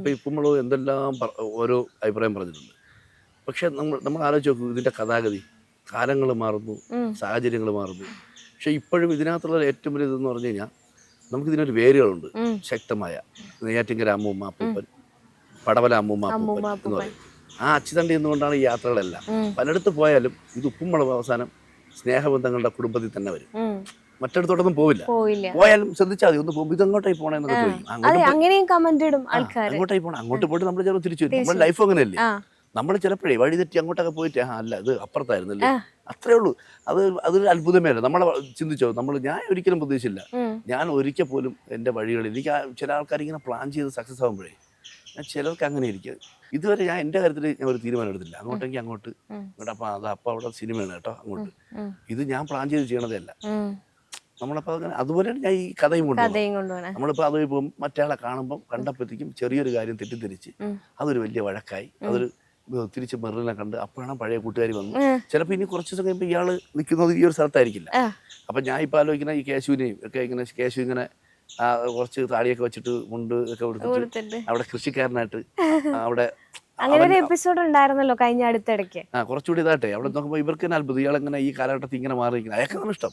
ഇപ്പം ഇപ്പം നമ്മൾ എന്തെല്ലാം ഓരോ അഭിപ്രായം പറഞ്ഞിട്ടുണ്ട്. പക്ഷെ നമ്മൾ നമ്മൾ ആലോചിച്ച് നോക്കൂ ഇതിന്റെ കഥാഗതി കാലങ്ങൾ മാറുന്നു. സാഹചര്യങ്ങൾ മാറുന്നു. പക്ഷെ ഇപ്പോഴും ഇതിനകത്തുള്ള ഏറ്റവും വലിയ ഇതെന്ന് പറഞ്ഞു കഴിഞ്ഞാൽ നമുക്കിതിനൊരു വേരുകളുണ്ട്. ശക്തമായ നെയ്യാറ്റിങ്കര അമ്മൂമ്മ അപ്പൂപ്പൻ പടവല അമ്മൂമ്മ അപ്പൂപ്പൻ എന്ന് പറയും. ആ അച്ചുതണ്ടി എന്നുകൊണ്ടാണ് ഈ യാത്രകളെല്ലാം. പലയിടത്ത് പോയാലും ഇത് ഉപ്പുമ്പളവ് അവസാനം സ്നേഹബന്ധങ്ങളുടെ കുടുംബത്തിൽ തന്നെ വരും. മറ്റിടത്തോട്ടൊന്നും പോവില്ല. പോയാലും ശ്രദ്ധിച്ചാൽ മതി. ഒന്ന് പോകും ഇതെങ്ങോട്ടായി പോണെന്നൊക്കെ ചോദിക്കും. അങ്ങോട്ട് പോ- അങ്ങനെയും കമന്റ് ഇടും ആൾക്കാർ ആൾക്കാര്. അങ്ങോട്ടായി പോണം. അങ്ങോട്ട് പോയിട്ട് നമ്മൾ ചിലപ്പോൾ തിരിച്ചു വരും. നമ്മുടെ ലൈഫ് അങ്ങനെയല്ലേ? നമ്മൾ ചിലപ്പോഴേ വഴി തെറ്റി അങ്ങോട്ടൊക്കെ പോയിട്ട് ആ അല്ല അത് അപ്പുറത്തായിരുന്നല്ലേ. അത്രേ ഉള്ളൂ. അത് അതൊരു അത്ഭുതമേ അല്ല നമ്മളെ ചിന്തിച്ചോ നമ്മൾ ഞാൻ ഒരിക്കലും പ്രതീക്ഷിച്ചില്ല. ഞാൻ ഒരിക്കൽ പോലും എന്റെ വഴികളിൽ എനിക്ക് ചില ആൾക്കാർ ഇങ്ങനെ പ്ലാൻ ചെയ്ത് സക്സസ് ആകുമ്പോഴേ ഞാൻ ചിലർക്ക് അങ്ങനെ ഇരിക്കും. ഇതുവരെ ഞാൻ എന്റെ കാര്യത്തിൽ ഞാൻ ഒരു തീരുമാനം എടുത്തില്ല. അങ്ങോട്ടെങ്കിൽ അങ്ങോട്ട്. ഉം. ഇങ്ങോട്ട് അപ്പം അത് അപ്പം അവിടെ സിനിമയാണ് കേട്ടോ അങ്ങോട്ട്. ഇത് ഞാൻ പ്ലാൻ ചെയ്ത് ചെയ്യണതേ അല്ല ഉം. നമ്മളപ്പോൾ അങ്ങനെ അതുപോലെയാണ് ഞാൻ ഈ കഥയും കൊണ്ടുപോകുന്നത് നമ്മളിപ്പോൾ അത് ഇപ്പം മറ്റയാളെ കാണുമ്പം കണ്ടപ്പോഴത്തേക്കും ചെറിയൊരു കാര്യം തെറ്റിദ്ധരിച്ച്. അതൊരു വലിയ വഴക്കായി. അതൊരു തിരിച്ച് മെറിനെ കണ്ട് അപ്പോഴാണ് പഴയ കൂട്ടുകാരി വന്നു ചിലപ്പോ ചിലപ്പോൾ ഇനി കുറച്ച് ദിവസം കഴിയുമ്പോൾ ഇയാൾ നിൽക്കുന്നത് ഈ ഒരു സ്ഥലത്തായിരിക്കില്ല. അപ്പൊ ഞാൻ ഇപ്പോൾ ആലോചിക്കുന്ന ഈ കേശുവിനെയും ഒക്കെ ഇങ്ങനെ കേശു ഇങ്ങനെ കുറച്ച് താടിയൊക്കെ വെച്ചിട്ട് മുണ്ട് ഒക്കെ കൊടുത്തിട്ട് അവിടെ കൃഷിക്കാരനായിട്ട് അവിടെ അങ്ങനെ ഒരു എപ്പിസോഡ് ഉണ്ടായിരുന്നല്ലോ കഴിഞ്ഞ അടുത്തിടയ്ക്ക്. ആ കുറച്ചുകൂടി ഇതാട്ടെ. അവിടെ നോക്കുമ്പോൾ ഇവർക്ക് തന്നെ അത്ഭുതം. ഇയാളെങ്ങനെ ഈ കാലഘട്ടത്തിൽ ഇങ്ങനെ മാറിയിരിക്കുന്നത് അയാൾക്കാണ് ഇഷ്ടം?